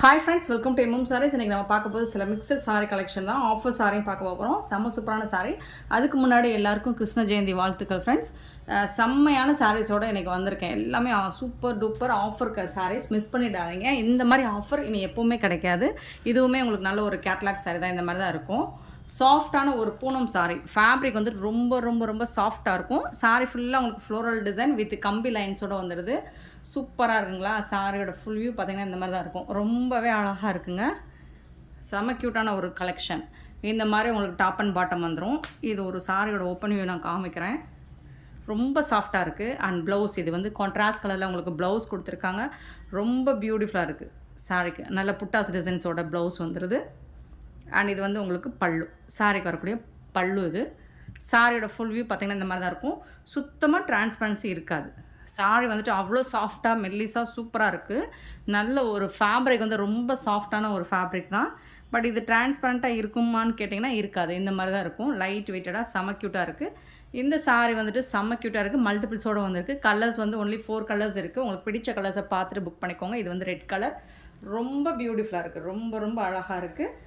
Hi friends welcome to MM saris இன்றைக்கி நம்ம பார்க்க போது சில மிக்சட் சாரி கலெக்ஷன் தான். ஆஃபர் சாரியும் பார்க்க போகிறோம் செம்ம சூப்பரான சாரி அதுக்கு முன்னாடி எல்லாருக்கும் கிருஷ்ண ஜெயந்தி வாழ்த்துக்கள் ஃப்ரெண்ட்ஸ் செம்மையான சாரீஸோடு இன்றைக்கி வந்திருக்கேன். எல்லாமே super duper offer saris miss பண்ணிடாதீங்க. இந்த மாதிரி ஆஃபர் இனி எப்போவுமே கிடைக்காது. இதுவுமே உங்களுக்கு நல்ல ஒரு கேட்லாக் சாரி தான். இந்த மாதிரி தான் இருக்கும். சாஃப்டான ஒரு பூனம் சாரி ஃபேப்ரிக் வந்துட்டு ரொம்ப ரொம்ப ரொம்ப சாஃப்டாக இருக்கும். சாரி ஃபுல்லாக உங்களுக்கு ஃப்ளோரல் டிசைன் வித் கம்பி லைன்ஸோட வந்துடுது சூப்பராக இருக்குங்களா? சாரியோட ஃபுல் வியூ பார்த்திங்கன்னா இந்த மாதிரி தான் இருக்கும். ரொம்பவே அழகாக இருக்குங்க. செம க்யூட்டான ஒரு கலெக்ஷன் இந்த மாதிரி உங்களுக்கு டாப் அண்ட் பாட்டம் வந்துடும் இது ஒரு சாரியோட ஓப்பன் வியூ நான் காமிக்கிறேன். ரொம்ப சாஃப்டாக இருக்குது அண்ட் ப்ளவுஸ் இது வந்து கான்ட்ராஸ்ட் கலரில் உங்களுக்கு ப்ளவுஸ் கொடுத்துருக்காங்க. ரொம்ப பியூட்டிஃபுல்லாக இருக்குது சாரிக்கு. நல்ல புட்டாஸ் டிசைன்ஸோட ப்ளவுஸ் வந்துடுது அண்ட் இது வந்து உங்களுக்கு பல்லு. சாரிக்கு வரக்கூடிய பல்லு இது. சாரியோட ஃபுல் வியூ பார்த்திங்கன்னா இந்த மாதிரி தான் இருக்கும். சுத்தமாக டிரான்ஸ்பரன்சி இருக்காது. சாரி வந்துட்டு அவ்வளோ சாஃப்டாக மெல்லிஸாக சூப்பராக இருக்குது நல்ல ஒரு ஃபேப்ரிக் வந்து ரொம்ப சாஃப்டான ஒரு ஃபேப்ரிக் தான். பட் இது டிரான்ஸ்பரண்ட்டாக இருக்குமான்னு கேட்டிங்கன்னா இருக்காது. இந்த மாதிரி தான் இருக்கும். லைட் வெயிட்டடாக செம க்யூட்டாக இருக்குது இந்த சாரி வந்துட்டு செம்ம க்யூட்டாக இருக்குது மல்டிபிள்ஸோடு வந்திருக்கு. கலர்ஸ் வந்து ஒன்லி ஃபோர் கலர்ஸ் இருக்குது உங்களுக்கு பிடிச்ச கலர்ஸை பார்த்துட்டு புக் பண்ணிக்கோங்க. இது வந்து ரெட் கலர் ரொம்ப பியூட்டிஃபுல்லாக இருக்குது ரொம்ப ரொம்ப அழகாக இருக்குது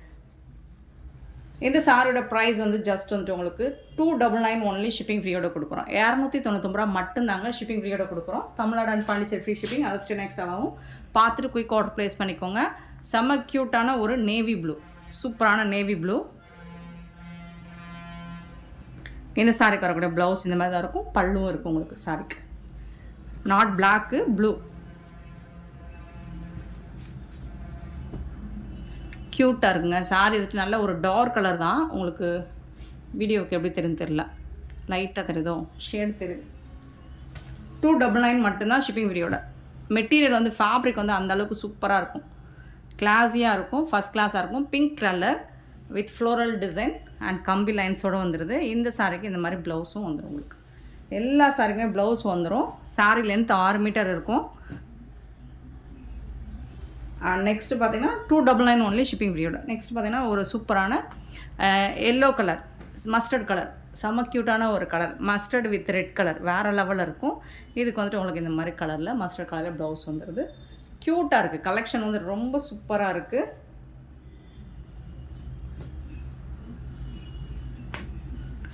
இந்த சாரோட ப்ரைஸ் வந்து ஜஸ்ட் வந்துட்டு உங்களுக்கு two double nine only shipping ஃப்ரீயோட கொடுக்குறோம். இரநூத்தி தொண்ணூத்தொம்பது ரூபா மட்டும்தாங்க ஷிப்பிங் ஃப்ரீயோட கொடுக்குறோம். Tamil Nadu and Pondicherry free shipping அது ஸ்டே நெக்ஸ்ட் ஆகும். பார்த்துட்டு குயிக் ஆர்டர் ப்ளேஸ் பண்ணிக்கோங்க. செம்ம க்யூட்டான ஒரு நேவி ப்ளூ சூப்பரான நேவி ப்ளூ இந்த சாரிக்கு வரக்கூடிய ப்ளவுஸ் இந்த மாதிரி தான் இருக்கும். பல்லும் இருக்கும் உங்களுக்கு சாரிக்கு. நாட் பிளாக்கு ப்ளூ க்யூட்டாக இருக்குங்க. சாரி வந்துட்டு நல்ல ஒரு டார்க் கலர் தான். உங்களுக்கு வீடியோவுக்கு எப்படி தெரியும் தெரில லைட்டாக தெரியுதோ? ஷேட் தெரியுது. டூ டபுள் நைன் மட்டும்தான் ஷிப்பிங் வீடியோட மெட்டீரியல் வந்து ஃபேப்ரிக் வந்து அந்தளவுக்கு சூப்பராக இருக்கும். கிளாஸியாக இருக்கும். ஃபஸ்ட் கிளாஸாக இருக்கும். Pink colour with floral design and கம்பி லைன்ஸோடு வந்துடுது இந்த சாரிக்கு இந்த மாதிரி ப்ளவுஸும் வந்துடும் உங்களுக்கு. எல்லா சாரிக்குமே ப்ளவுஸ் வந்துடும் சாரி லென்த் ஆறு மீட்டர் இருக்கும். நெக்ஸ்ட்டு பார்த்தீங்கன்னா two double nine only shipping ஃப்ரீயோட next பார்த்தீங்கன்னா ஒரு சூப்பரான எல்லோ கலர் மஸ்டர்ட் கலர் செம க்யூட்டான ஒரு colour mustard with red colour வேறு லெவலில் இருக்கும். இதுக்கு வந்துட்டு உங்களுக்கு இந்த மாதிரி கலரில் மஸ்டர்ட் கலரில் ப்ளவுஸ் வந்துடுது க்யூட்டாக இருக்குது கலெக்ஷன் வந்து ரொம்ப சூப்பராக இருக்குது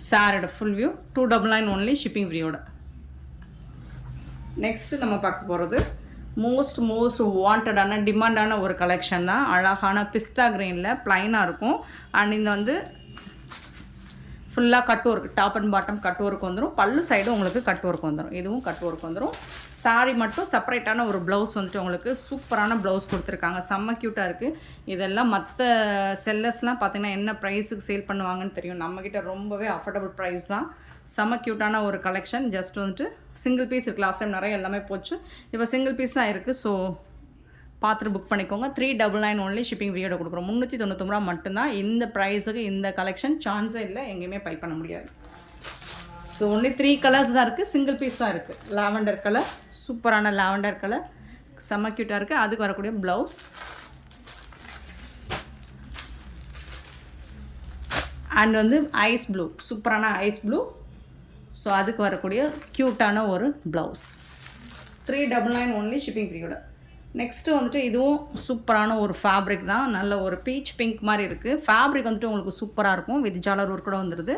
சாரோட full view two double nine only shipping ஃப்ரீயோட next நம்ம பார்க்க போகிறது மோஸ்ட் மோஸ்ட் வாண்டடான டிமாண்டான ஒரு கலெக்ஷன் தான். அழகான பிஸ்தா க்ரீனில் ப்ளைனாக இருக்கும். அண்ட் இந்த வந்து ஃபுல்லாக cut work top and bottom cut work வந்துடும் பல்லு சைடும் உங்களுக்கு கட் ஒர்க் வந்துடும் இதுவும் கட் ஒர்க் வந்துடும் சாரி மட்டும் செப்பரேட்டான ஒரு ப்ளவுஸ் வந்துட்டு உங்களுக்கு சூப்பரான ப்ளவுஸ் கொடுத்துருக்காங்க. செம்ம க்யூட்டாக இருக்குது இதெல்லாம் மற்ற செல்லர்ஸ்லாம் பார்த்திங்கன்னா என்ன ப்ரைஸுக்கு சேல் பண்ணுவாங்கன்னு தெரியும். நம்மக்கிட்ட ரொம்பவே அஃபோர்டபுள் ப்ரைஸ் தான். செம்ம க்யூட்டான ஒரு கலெக்ஷன் ஜஸ்ட் வந்துட்டு சிங்கிள் பீஸ் இருக்குது லாஸ்ட் டைம் நிறைய எல்லாமே போச்சு. இப்போ சிங்கிள் பீஸ் தான் இருக்குது ஸோ பார்த்துட்டு புக் பண்ணிக்கோங்க. Three double nine only shipping ஃப்ரீயோட கொடுக்குறோம். முந்நூற்றி தொண்ணூத்தொம்பது ரூபா மட்டும்தான் இந்த ப்ரைஸுக்கு இந்த கலெக்ஷன் சான்ஸே இல்லை எங்கேயுமே பை பண்ண முடியாது. ஸோ ஒன்லி த்ரீ கலர்ஸ் தான் இருக்குது சிங்கிள் பீஸ் தான் இருக்குது லாவெண்டர் கலர் சூப்பரான லாவெண்டர் கலர் செம்ம க்யூட்டாக இருக்குது அதுக்கு வரக்கூடிய ப்ளவுஸ் அண்ட் வந்து ஐஸ் ப்ளூ சூப்பரான ஐஸ் ப்ளூ ஸோ அதுக்கு வரக்கூடிய க்யூட்டான ஒரு blouse three double nine only shipping ஃப்ரீயோட next வந்துட்டு இதுவும் சூப்பரான ஒரு ஃபேப்ரிக் தான். நல்ல ஒரு பீச் பிங்க் மாதிரி இருக்குது ஃபேப்ரிக் வந்துட்டு உங்களுக்கு சூப்பராக இருக்கும். வித் ஜாலர் ஒர்க் கூட வந்துடுது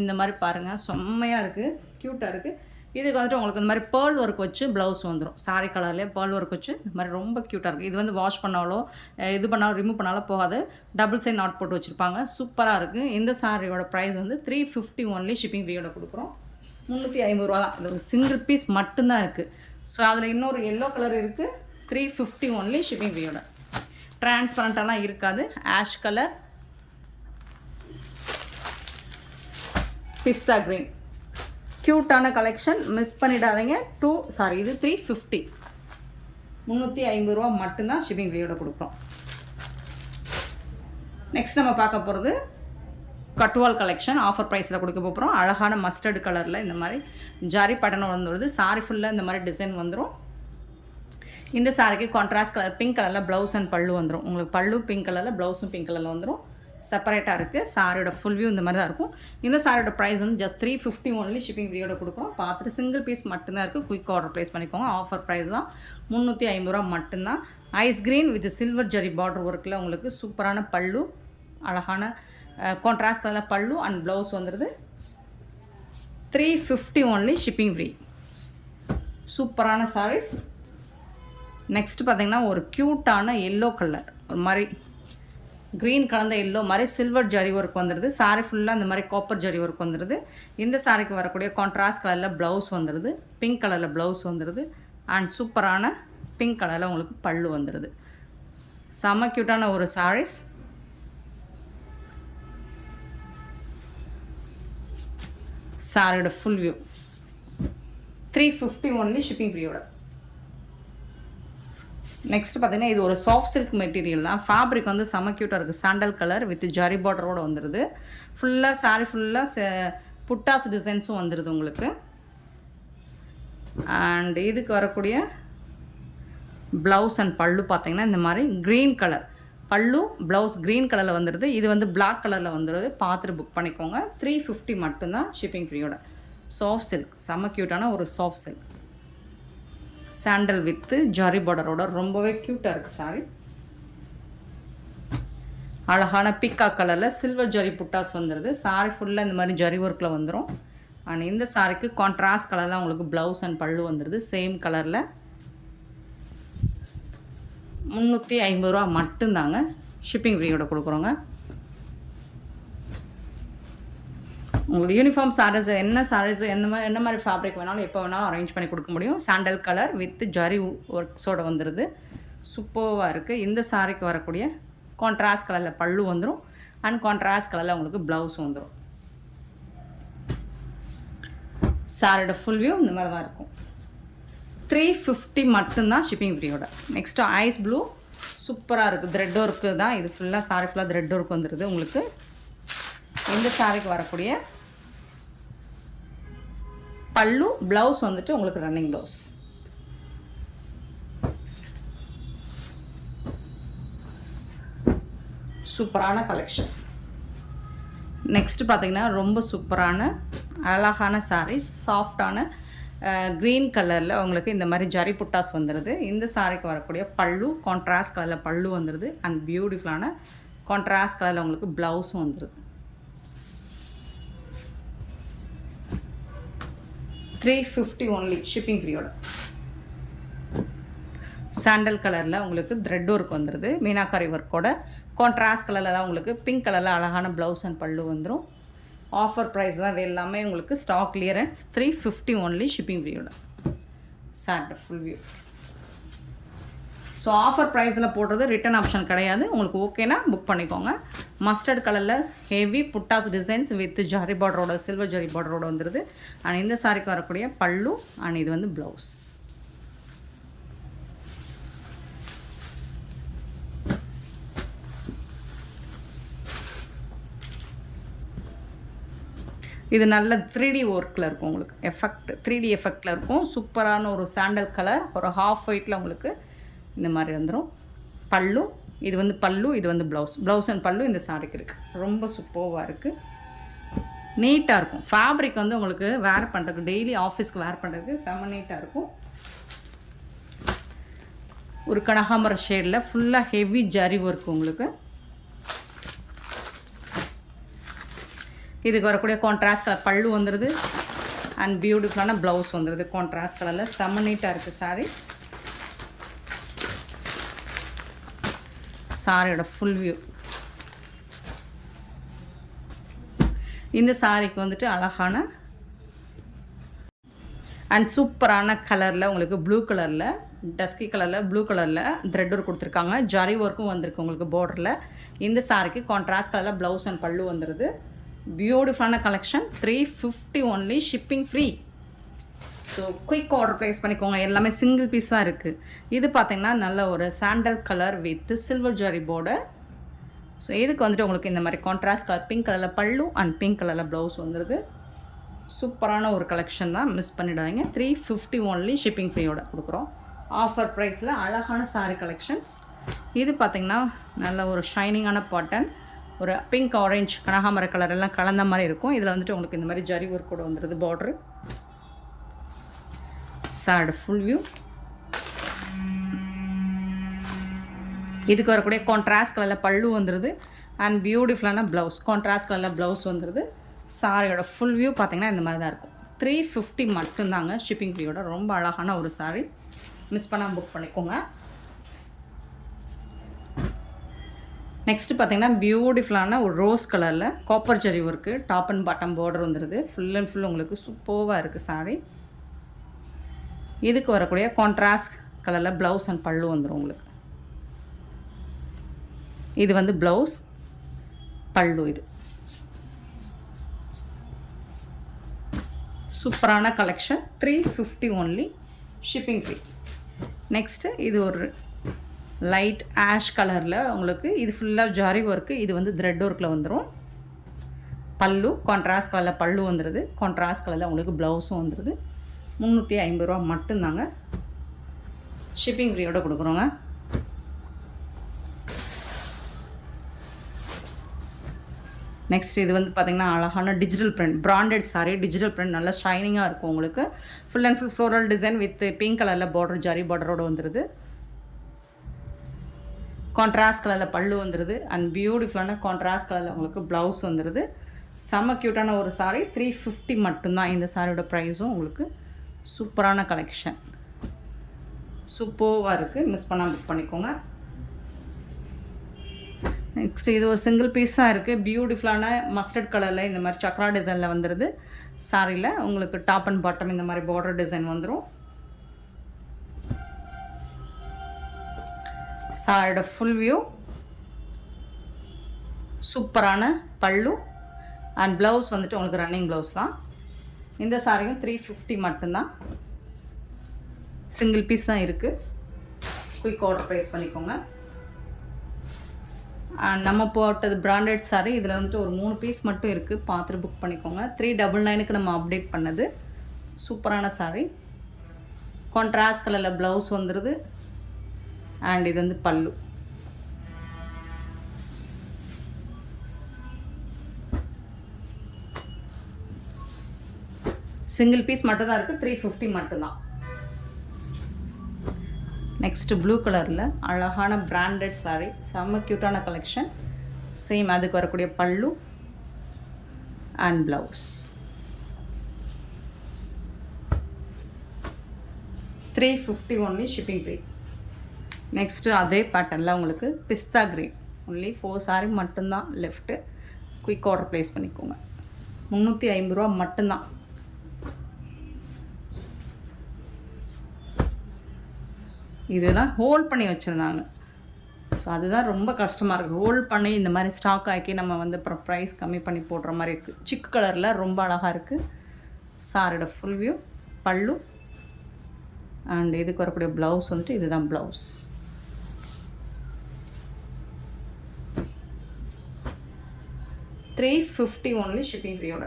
இந்த மாதிரி பாருங்கள் செம்மையாக இருக்குது க்யூட்டாக இருக்குது இதுக்கு வந்துட்டு உங்களுக்கு இந்த மாதிரி பேர்ல் ஒர்க் வச்சு ப்ளவுஸ் வந்துடும் சாரி கலர்லேயே பேர்ல் ஒர்க் வச்சு இந்த மாதிரி ரொம்ப க்யூட்டாக இருக்குது இது வந்து வாஷ் பண்ணாலோ இது பண்ணாலும் ரிமூவ் பண்ணாலும் போகாது. டபுள் சைட் நாட் போட்டு வச்சுருப்பாங்க. சூப்பராக இருக்குது இந்த சாரியோட ப்ரைஸ் வந்து த்ரீ ஃபிஃப்டி ஒன்லி ஷிப்பிங் ஃப்ரீயோட கொடுக்குறோம். முந்நூற்றி ஐம்பது ரூபா தான் இது ஒரு சிங்கிள் பீஸ் மட்டும்தான் இருக்குது ஸோ அதில் இன்னொரு எல்லோ கலர் இருக்குது த்ரீ ஃபிஃப்டி ஒன்லி ஷிப்பிங் ஃபீயோட டிரான்ஸ்பரண்ட்டாலாம் இருக்காது. ஆஷ் கலர் பிஸ்தா க்ரீன் க்யூட்டான கலெக்ஷன் மிஸ் பண்ணிடாதீங்க. டூ சாரி இது த்ரீ ஃபிஃப்டி முந்நூற்றி ஐம்பது ரூபா மட்டும்தான் ஷிப்பிங் ஃப்ரீயோட கொடுக்குறோம் நெக்ஸ்ட் நம்ம பார்க்க போகிறது கட்வால் கலெக்ஷன் ஆஃபர் ப்ரைஸில் கொடுக்க போகிறோம் அழகான மஸ்டர்டு கலரில் இந்த மாதிரி ஜாரி பட்டனம் வந்துடுது சாரி ஃபுல்லாக இந்த மாதிரி டிசைன் வந்துடும் இந்த சாரிக்கு கான்ட்ராஸ்ட் கலர் பிங்க் கலரில் ப்ளவுஸ் அண்ட் பல்லு வந்துடும் உங்களுக்கு பல்லு பிங்க் கலரில் ப்ளவுஸும் பிங்க் கலரில் வந்துடும் செப்பரேட்டாக இருக்குது சாரியோட ஃபுல் வியூ இந்த மாதிரி தான் இருக்கும். இந்த சாரியோட ப்ரைஸ் வந்து just three fifty only shipping ஃப்ரீயோட கொடுக்குறோம். பார்த்துட்டு சிங்கிள் பீஸ் மட்டும்தான் இருக்குது குயிக் ஆர்டர் ப்ளேஸ் பண்ணிக்கோங்க. ஆஃபர் ப்ரைஸ் தான் முந்நூற்றி ஐம்பது ரூபா மட்டும்தான். Ice green with silver zari border ஒர்க்கில் உங்களுக்கு சூப்பரான பல்லு அழகான கான்ட்ராஸ்ட் கலரில் பல்லு அண்ட் ப்ளவுஸ் வந்துடுது three fifty only shipping free சூப்பரான சாரீஸ் நெக்ஸ்ட் பார்த்தீங்கன்னா ஒரு க்யூட்டான எல்லோ கலர் ஒரு மாதிரி க்ரீன் கலந்த எல்லோ மாதிரி சில்வர் ஜரி ஒர்க் வந்துடுது சாரி ஃபுல்லாக இந்த மாதிரி காப்பர் ஜரி ஒர்க் வந்துடுது இந்த சாரிக்கு வரக்கூடிய கான்ட்ராஸ்ட் கலரில் ப்ளவுஸ் வந்துடுது பிங்க் கலரில் ப்ளவுஸ் வந்துடுது அண்ட் சூப்பரான பிங்க் கலரில் உங்களுக்கு பல்லு வந்துடுது செம க்யூட்டான ஒரு சாரீஸ் சாரியோட full view three fifty only shipping ஃப்ரீயோட next பார்த்தீங்கன்னா இது ஒரு சாஃப்ட் சில்க் மெட்டீரியல் தான். ஃபேப்ரிக் வந்து செம க்யூட்டாக இருக்குது சாண்டல் கலர் வித் ஜரி பார்டரோடு வந்துடுது ஃபுல்லாக சாரி ஃபுல்லாக புட்டாஸ் டிசைன்ஸும் வந்துடுது உங்களுக்கு. அண்ட் இதுக்கு வரக்கூடிய ப்ளவுஸ் அண்ட் பல்லு பார்த்தீங்கன்னா இந்த மாதிரி green colour pallu blouse green கலரில் வந்துடுது இது வந்து பிளாக் கலரில் வந்துடுது பார்த்துட்டு புக் பண்ணிக்கோங்க. த்ரீ ஃபிஃப்டி மட்டும்தான் ஷிப்பிங் ஃப்ரீயோட சாஃப்ட் சில்க் செம்ம க்யூட்டான ஒரு soft silk sandal with zari பார்டரோட ரொம்பவே க்யூட்டாக இருக்குது சாரி அழகான பிக்கா கலரில் சில்வர் ஜரி புட்டாஸ் வந்துடுது சாரி ஃபுல்லாக இந்த மாதிரி ஜரி ஒர்க்கில் வந்துடும் அண்ட் இந்த சாரிக்கு கான்ட்ராஸ்ட் கலரில் உங்களுக்கு ப்ளவுஸ் அண்ட் பல்லு வந்துடுது சேம் கலரில் முந்நூற்றி ஐம்பது ரூபா மட்டும்தாங்க ஷிப்பிங் ஃப்ரீயோட கொடுக்குறோங்க. உங்களுக்கு யூனிஃபார்ம் சாரீஸ் என்ன சாரீஸ் என்ன மாதிரி என்ன மாதிரி ஃபேப்ரிக் வேணாலும் எப்போ வேணாலும் அரேஞ்ச் பண்ணி கொடுக்க முடியும். சாண்டல் கலர் வித் ஜரி ஒர்க்ஸோட வந்துடுது சூப்பர்வாக இருக்குது இந்த சாரிக்கு வரக்கூடிய கான்ட்ராஸ்ட் கலரில் பல்லு வந்துடும் அண்ட் கான்ட்ராஸ்ட் கலரில் உங்களுக்கு ப்ளவுஸ் வந்துடும் சாரோட ஃபுல் வியூ இந்த மாதிரி தான் இருக்கும். த்ரீ ஃபிஃப்டி மட்டும்தான் ஷிப்பிங் ஃப்ரீயோட நெக்ஸ்ட்டு ஐஸ் ப்ளூ சூப்பராக இருக்குது த்ரெட் ஒர்க்கு தான். இது ஃபுல்லாக சாரி ஃபுல்லாக த்ரெட் ஒர்க் வந்துடுது உங்களுக்கு இந்த சாரிக்கு வரக்கூடிய பல்லு ப்ளவுஸ் வந்துட்டு உங்களுக்கு ரன்னிங் ப்ளவுஸ் சூப்பரான கலெக்ஷன் நெக்ஸ்ட் பார்த்தீங்கன்னா ரொம்ப சூப்பரான அழகான சாரீ சாஃப்டான க்ரீன் கலரில் உங்களுக்கு இந்த மாதிரி ஜரி புட்டாஸ் வந்துடுது இந்த சாரிக்கு வரக்கூடிய பல்லு கான்ட்ராஸ்ட் கலரில் பல்லு வந்துடுது அண்ட் பியூட்டிஃபுல்லான கான்ட்ராஸ்ட் கலரில் உங்களுக்கு ப்ளவுஸும் வந்துடுது த்ரீ ஃபிஃப்டி ஒன்லி ஷிப்பிங் ஃப்ரீயோட சாண்டல் கலரில் உங்களுக்கு த்ரெட் ஒர்க் வந்துடுது மீனாக்காரி ஒர்க்கோட கான்ட்ராஸ்ட் கலரில் தான் உங்களுக்கு பிங்க் கலரில் அழகான ப்ளவுஸ் அண்ட் பல்லு வந்துடும் ஆஃபர் ப்ரைஸ் தான் இது எல்லாமே உங்களுக்கு stock clearance three fifty only shipping ஃப்ரீயோட sandal full view so offer ப்ரைஸில் போடுறது ரிட்டன் ஆப்ஷன் கிடையாது. உங்களுக்கு ஓகேனா புக் பண்ணிக்கோங்க. மஸ்டர்ட் கலரில் heavy buttas designs with zari பார்டரோட silver zari பார்டரோட வந்துடுது அண்ட் இந்த சாரிக்கு வரக்கூடிய பல்லு அண்ட் இது வந்து ப்ளவுஸ் இது நல்ல த்ரீ டி ஒர்க்கில் இருக்கும் உங்களுக்கு. எஃபெக்ட் த்ரீ டி எஃபெக்டில் இருக்கும். சூப்பரான ஒரு சாண்டல் கலர் ஒரு ஹாஃப் ஒயிட்டில் உங்களுக்கு இந்த மாதிரி வந்துடும் பல்லு இது வந்து பல்லு இது வந்து ப்ளவுஸ் ப்ளவுஸ் அண்ட் பல்லு இந்த சாரிக்கு இருக்குது ரொம்ப சூப்பர்வாக இருக்குது நீட்டாக இருக்கும். ஃபேப்ரிக் வந்து உங்களுக்கு வேர் பண்ணுறதுக்கு டெய்லி ஆஃபீஸ்க்கு வேர் பண்ணுறதுக்கு செம நீட்டாக இருக்கும். ஒரு கனகாமர ஷேடில் ஃபுல்லாக ஹெவி ஜரி ஒர்க் உங்களுக்கு. இதுக்கு வரக்கூடிய கான்ட்ராஸ்ட் கலர் பல்லு வந்துடுது அண்ட் பியூட்டிஃபுல்லான ப்ளவுஸ் வந்துடுது கான்ட்ராஸ்ட் கலரில் செம நீட்டாக இருக்குது சாரி சாரியோட ஃபுல் வியூ இந்த சாரிக்கு வந்துட்டு அழகான அண்ட் சூப்பரான கலரில் உங்களுக்கு ப்ளூ கலரில் டஸ்கி கலரில் ப்ளூ கலரில் த்ரெட் ஒர்க் கொடுத்துருக்காங்க. ஜரி ஒர்க்கும் வந்திருக்கு உங்களுக்கு பார்டரில் இந்த சாரிக்கு கான்ட்ராஸ்ட் கலரில் ப்ளவுஸ் அண்ட் பல்லு வந்துடுது பியூட்டிஃபுல்லான collection three fifty only shipping free so quick order place பண்ணிக்கோங்க. எல்லாமே சிங்கிள் பீஸ் தான் இருக்குது இது பார்த்திங்கன்னா நல்ல ஒரு sandal colour with silver zari border so இதுக்கு வந்துட்டு உங்களுக்கு இந்த மாதிரி கான்ட்ராஸ்ட் கலர் பிங்க் கலரில் பல்லு அண்ட் பிங்க் கலரில் ப்ளவுஸ் வந்துடுது சூப்பரான ஒரு கலெக்ஷன் தான். மிஸ் பண்ணிடாதீங்க. த்ரீ ஃபிஃப்டி ஒன்லி ஷிப்பிங் ஃப்ரீயோட கொடுக்குறோம். ஆஃபர் ப்ரைஸில் அழகான சாரி கலெக்ஷன்ஸ் இது பார்த்திங்கன்னா நல்ல ஒரு ஷைனிங்கான பாட்டன் ஒரு பிங்க் ஆரேஞ்ச் கனகாமர கலர் எல்லாம் கலந்த மாதிரி இருக்கும். இதில் வந்துட்டு உங்களுக்கு இந்த மாதிரி ஜரி ஒர்க் கூட வந்துடுது பார்ட்ரு சாரோட ஃபுல் வியூ இதுக்கு வரக்கூடிய கான்ட்ராஸ்ட் கலரில் பல்லு வந்துடுது அண்ட் பியூட்டிஃபுல்லான ப்ளவுஸ் கான்ட்ராஸ்ட் கலரில் ப்ளவுஸ் வந்துடுது சாரியோட ஃபுல் வியூ பார்த்தீங்கன்னா இந்த மாதிரி தான் இருக்கும். த்ரீ ஃபிஃப்டி மட்டும்தாங்க ஷிப்பிங் ஃபீயோட ரொம்ப அழகான ஒரு சாரி மிஸ் பண்ணால் புக் பண்ணிக்கோங்க. நெக்ஸ்ட்டு பார்த்தீங்கன்னா பியூட்டிஃபுல்லான ஒரு ரோஸ் கலரில் copper zari work top and bottom border வந்துடுது ஃபுல் அண்ட் ஃபுல் உங்களுக்கு சூப்பர்வாக இருக்குது சாரி இதுக்கு வரக்கூடிய கான்ட்ராஸ்ட் கலரில் ப்ளவுஸ் அண்ட் பல்லு வந்துடும் உங்களுக்கு. இது வந்து ப்ளவுஸ் பல்லு இது. சூப்பரான collection three fifty only shipping free next இது ஒரு லைட் ஆஷ் கலரில் உங்களுக்கு இது ஃபுல்லாக ஜாரி ஒர்க்கு இது வந்து த்ரெட் ஒர்க்கில் வந்துடும் பல்லு கான்ட்ராஸ்ட் கலரில் பல்லு வந்துடுது கான்ட்ராஸ்ட் கலரில் உங்களுக்கு ப்ளவுஸும் வந்துடுது முந்நூற்றி ஐம்பது ரூபா மட்டும்தாங்க ஷிப்பிங் ஃப்ரீயோட கொடுக்குறோங்க. நெக்ஸ்ட் இது வந்து பார்த்திங்கன்னா அழகான digital print branded sari digital print நல்லா ஷைனிங்காக இருக்கும் உங்களுக்கு. Full and full floral design with pink கலரில் பார்டர் ஜாரி பார்டரோட வந்துடுது கான்ட்ராஸ்ட் கலரில் பல்லு வந்துடுது அண்ட் பியூட்டிஃபுல்லான கான்ட்ராஸ்ட் கலரில் உங்களுக்கு ப்ளவுஸ் வந்துடுது செம்ம க்யூட்டான ஒரு சாரீ த்ரீ ஃபிஃப்டி மட்டும்தான் இந்த சாரியோட ப்ரைஸும் உங்களுக்கு சூப்பரான கலெக்ஷன் சூப்பர்வாக இருக்குது மிஸ் பண்ணால் புக் பண்ணிக்கோங்க. நெக்ஸ்ட் இது ஒரு சிங்கிள் பீஸாக இருக்குது பியூட்டிஃபுல்லான மஸ்டர்ட் கலரில் இந்த மாதிரி சக்ரா டிசைனில் வந்துடுது சாரியில் உங்களுக்கு டாப் அண்ட் பாட்டம் இந்த மாதிரி பார்டர் டிசைன் வந்துடும் சாரோட ஃபுல் வியூ சூப்பரான பல்லு. அண்ட் ப்ளவுஸ் வந்துட்டு உங்களுக்கு ரன்னிங் ப்ளவுஸ் தான். இந்த சாரியும் த்ரீ ஃபிஃப்டி மட்டும்தான். சிங்கிள் பீஸ் தான் இருக்குது குயிக் ஆர்டர் ப்ரைஸ் பண்ணிக்கோங்க. நம்ம போட்டது பிராண்டட் சாரி இதில் வந்துட்டு ஒரு மூணு பீஸ் மட்டும் இருக்குது பார்த்துட்டு புக் பண்ணிக்கோங்க. த்ரீ டபுள் நைனுக்கு நம்ம அப்டேட் பண்ணது. சூப்பரான சாரி கான்ட்ராஸ்ட் கலரில் ப்ளவுஸ் வந்துடுது அண்ட் இது வந்து பல்லு. சிங்கிள் பீஸ் மட்டும் தான் இருக்குது த்ரீ ஃபிஃப்டி மட்டும்தான். நெக்ஸ்ட்டு ப்ளூ கலரில் அழகான பிராண்டட் சாரீ செம்ம க்யூட்டான கலெக்ஷன் சேம் அதுக்கு வரக்கூடிய பல்லு and blouse three fifty only shipping free next அதே பேட்டர்னில் உங்களுக்கு பிஸ்தா க்ரீன் ஒன்லி ஃபோர் சாரி மட்டும்தான் லெஃப்ட்டு குயிக் ஆர்டர் ப்ளேஸ் பண்ணிக்கோங்க. முந்நூற்றி ஐம்பது ரூபா மட்டும்தான். இதெல்லாம் ஹோல்ட் பண்ணி வச்சுருந்தாங்க. ஸோ அதுதான் ரொம்ப கஷ்டமாக இருக்குது ஹோல்ட் பண்ணி இந்த மாதிரி ஸ்டாக் ஆக்கி நம்ம வந்து அப்புறம் ப்ரைஸ் கம்மி பண்ணி போடுற மாதிரி இருக்குது சிக்கு கலரில் ரொம்ப அழகாக இருக்குது சாரோட ஃபுல் வியூ பல்லு அண்ட் இதுக்கு வரக்கூடிய ப்ளவுஸ் வந்துட்டு இதுதான் blouse three fifty only shipping ஃப்ரீயோட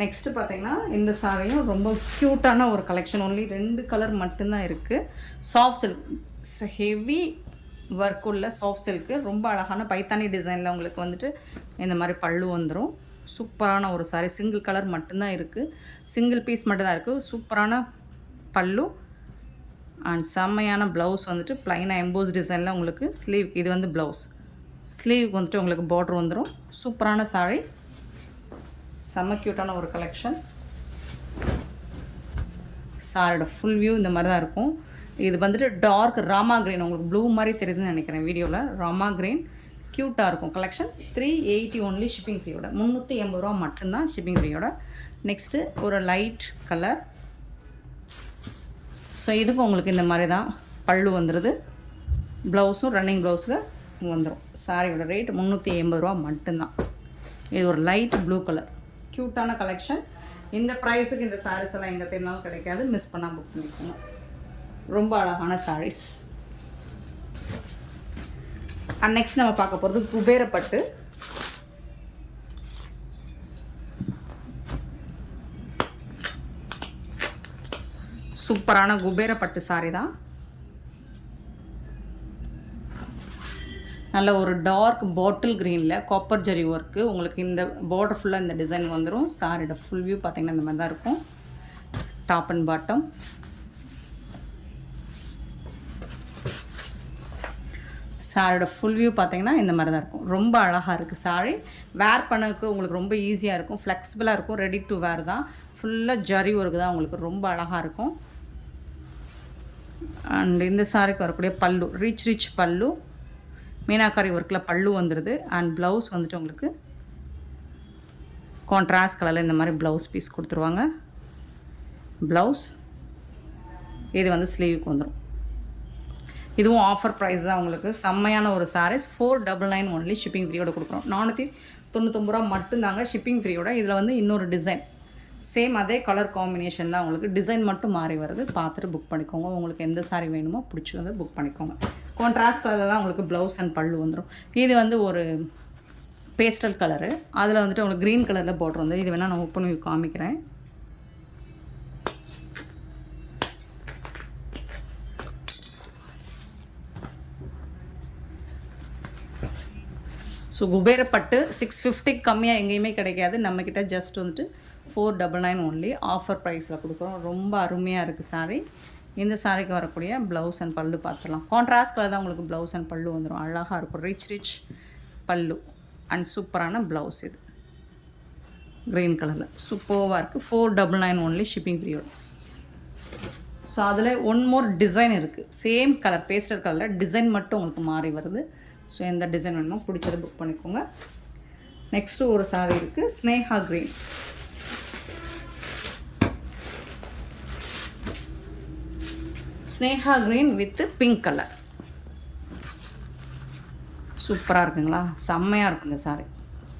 next பார்த்தீங்கன்னா இந்த சாரியும் ரொம்ப க்யூட்டான ஒரு கலெக்ஷன் ஒன்லி ரெண்டு கலர் மட்டும்தான் இருக்குது சாஃப்ட் சில்க் ஹெவி ஒர்க் உள்ள சாஃப்ட் சில்க்கு ரொம்ப அழகான பைத்தானி டிசைனில் உங்களுக்கு வந்துட்டு இந்த மாதிரி பல்லு வந்துடும் சூப்பரான ஒரு சாரி சிங்கிள் கலர் மட்டும்தான் இருக்குது சிங்கிள் பீஸ் மட்டும்தான் இருக்குது சூப்பரான பல்லு. அண்ட் செம்மையான ப்ளவுஸ் வந்துட்டு ப்ளைனாக எம்போஸ் டிசைனில் உங்களுக்கு ஸ்லீவ் இது வந்து ப்ளவுஸ் ஸ்லீவுக்கு வந்துட்டு உங்களுக்கு பார்ட்ரு வந்துடும் சூப்பரான சாரி செம்ம க்யூட்டான ஒரு கலெக்ஷன் சாரோட ஃபுல் வியூ இந்த மாதிரி தான் இருக்கும். இது வந்துட்டு டார்க் ராமா கிரீன் உங்களுக்கு ப்ளூ மாதிரி தெரியுதுன்னு நினைக்கிறேன் வீடியோவில் ராமா கிரீன் க்யூட்டாக இருக்கும் collection three eighty only shipping ஃப்ரீயோட முந்நூற்றி எண்பது ரூபா மட்டும்தான் ஷிப்பிங் ஃப்ரீயோட நெக்ஸ்ட்டு ஒரு லைட் கலர் ஸோ இதுக்கும் உங்களுக்கு இந்த மாதிரி தான் பல்லு வந்துடுது ப்ளவுஸும் ரன்னிங் ப்ளவுஸில் வந்துடும் சாரியோட ரேட் முந்நூற்றி எண்பது ரூபா மட்டும்தான். இது ஒரு லைட் ப்ளூ கலர் க்யூட்டான கலெக்ஷன் இந்த ப்ரைஸுக்கு இந்த சாரீஸ் எல்லாம் எங்கே தேர்னாலும் கிடைக்காது. மிஸ் பண்ணால் புக் பண்ணிக்கோங்க. ரொம்ப அழகான சாரீஸ் அண்ட் நெக்ஸ்ட் நம்ம பார்க்க போகிறது குபேரப்பட்டு. சூப்பரான குபேரப்பட்டு சாரி தான். நல்ல ஒரு டார்க் பாட்டில் க்ரீனில் காப்பர் ஜரி ஒர்க்கு உங்களுக்கு இந்த பார்டர் ஃபுல்லாக இந்த டிசைன் வந்துடும் சாரியோட ஃபுல் வியூ பார்த்தீங்கன்னா இந்த மாதிரி தான் இருக்கும் டாப் அண்ட் பாட்டம் சாரியோட ஃபுல் வியூ பார்த்தீங்கன்னா இந்த மாதிரி தான் இருக்கும். ரொம்ப அழகாக இருக்குது சாரி வேர் பண்ணக்கு உங்களுக்கு ரொம்ப ஈஸியாக இருக்கும். ஃப்ளெக்சிபிளாக இருக்கும். ரெடி டு வேர் தான். ஃபுல்லாக ஜரி ஒர்க்கு தான் உங்களுக்கு ரொம்ப அழகாக இருக்கும். அண்ட் இந்த சாரிக்கு வரக்கூடிய பல்லு. ரிச் ரிச் பல்லு. மீனாக்காரி ஒர்க்கில் பல்லு வந்துடுது அண்ட் ப்ளவுஸ் வந்துட்டு உங்களுக்கு கான்ட்ராஸ்ட் கலரில் இந்த மாதிரி ப்ளவுஸ் பீஸ் கொடுத்துருவாங்க. ப்ளவுஸ் இது வந்து ஸ்லீவுக்கு வந்துடும் இதுவும் ஆஃபர் ப்ரைஸ் தான் உங்களுக்கு. செம்மையான ஒரு saris four double nine only shipping ஃப்ரீயோட கொடுக்குறோம். நானூற்றி தொண்ணூத்தொம்பது ரூபா மட்டும்தாங்க ஷிப்பிங் ஃப்ரீயோட இதில் வந்து இன்னொரு டிசைன் சேம் அதே கலர் காம்பினேஷன் தான் உங்களுக்கு. டிசைன் மட்டும் மாறி வருது. பார்த்துட்டு புக் பண்ணிக்கோங்க. உங்களுக்கு எந்த சாரி வேணுமோ பிடிச்சி வந்து புக் பண்ணிக்கோங்க. கான்ட்ராஸ்ட் கலரில் தான் உங்களுக்கு ப்ளவுஸ் அண்ட் பல்லு வந்துடும் இது வந்து ஒரு பேஸ்டல் கலரு அதில் வந்துட்டு உங்களுக்கு க்ரீன் கலரில் போட்டு வந்து இது வேணால் நான் ஓப்பன் பண்ணி காமிக்கிறேன். ஸோ குபேரப்பட்டு சிக்ஸ் ஃபிஃப்டிக்கு கம்மியாக எங்கேயுமே கிடைக்காது. நம்மக்கிட்ட ஜஸ்ட் வந்துட்டு four double nine only offer ப்ரைஸில் கொடுக்குறோம். ரொம்ப அருமையாக இருக்குது சாரீ இந்த சாரிக்கு வரக்கூடிய ப்ளவுஸ் அண்ட் பல்லு பார்த்துடலாம். கான்ட்ராஸ்ட் கலர் தான் உங்களுக்கு ப்ளவுஸ் அண்ட் பல்லு வந்துடும் அழகாக இருக்கும். ரிச் ரிச் பல்லு அண்ட் சூப்பரான ப்ளவுஸ் இது. க்ரீன் கலரில் சூப்பர்வாக இருக்குது four double nine only shipping period so அதில் ஒன் மோர் டிசைன் இருக்குது சேம் கலர் பேஸ்டர் கலரில் டிசைன் மட்டும் உங்களுக்கு மாறி வருது. ஸோ எந்த டிசைன் வேணுமோ பிடிச்சது புக் பண்ணிக்கோங்க. நெக்ஸ்ட்டு ஒரு சாரி இருக்குது ஸ்னேஹா க்ரீன் ஸ்னேஹா க்ரீன் வித்து பிங்க் கலர். சூப்பராக இருக்குங்களா? செம்மையாக இருக்கும் இந்த சாரி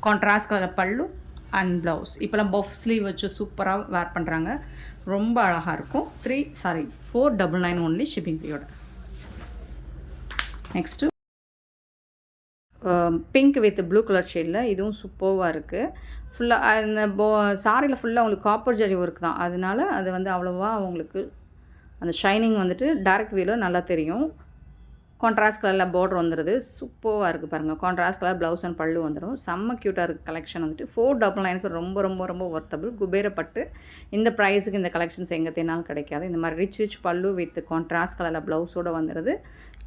கான்ட்ராஸ்ட் கலர் பல்லு அண்ட் ப்ளவுஸ் இப்போலாம் பஃப் ஸ்லீவ் வச்சு சூப்பராக வேர் பண்ணுறாங்க ரொம்ப அழகாக இருக்கும். Three sari four double nine only shipping ஃபீயோட next pink with blue colour ஷேடில் இதுவும் சூப்பர்வாக இருக்குது ஃபுல்லாக அந்த போ சாரியில் ஃபுல்லாக உங்களுக்கு காப்பர் ஜரி ஒர்க் தான். அதனால அது வந்து அவ்வளோவா அவங்களுக்கு அந்த ஷைனிங் வந்துட்டு டேரக்ட் வியூவில் நல்லா தெரியும். கான்ட்ராஸ்ட் கலரில் பார்டர் வந்துடுது சூப்பராக இருக்குது பாருங்கள் கான்ட்ராஸ்ட் கலர் ப்ளவுஸ் அண்ட் பல்லு வந்துடும் செம்ம க்யூட்டாக இருக்குது கலெக்ஷன் வந்துட்டு. ஃபோர் டபுள் நைனுக்கு ரொம்ப ரொம்ப ரொம்ப ஒர்த்தபிள் குபேரப்பட்டு இந்த ப்ரைஸுக்கு இந்த கலெக்ஷன்ஸ் எங்கே தேனாலும் கிடைக்காது. இந்த மாதிரி ரிச் ரிச் பல்லு வித் கான்ட்ராஸ்ட் கலரில் ப்ளவுஸோடு வந்துடுது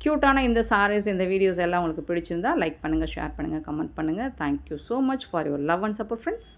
க்யூட்டான இந்த சாரீஸ் இந்த வீடியோஸ் எல்லாம் உங்களுக்கு பிடிச்சிருந்தா லைக் பண்ணுங்கள் ஷேர் பண்ணுங்கள் கமெண்ட் பண்ணுங்கள் thank you so much for your love and support friends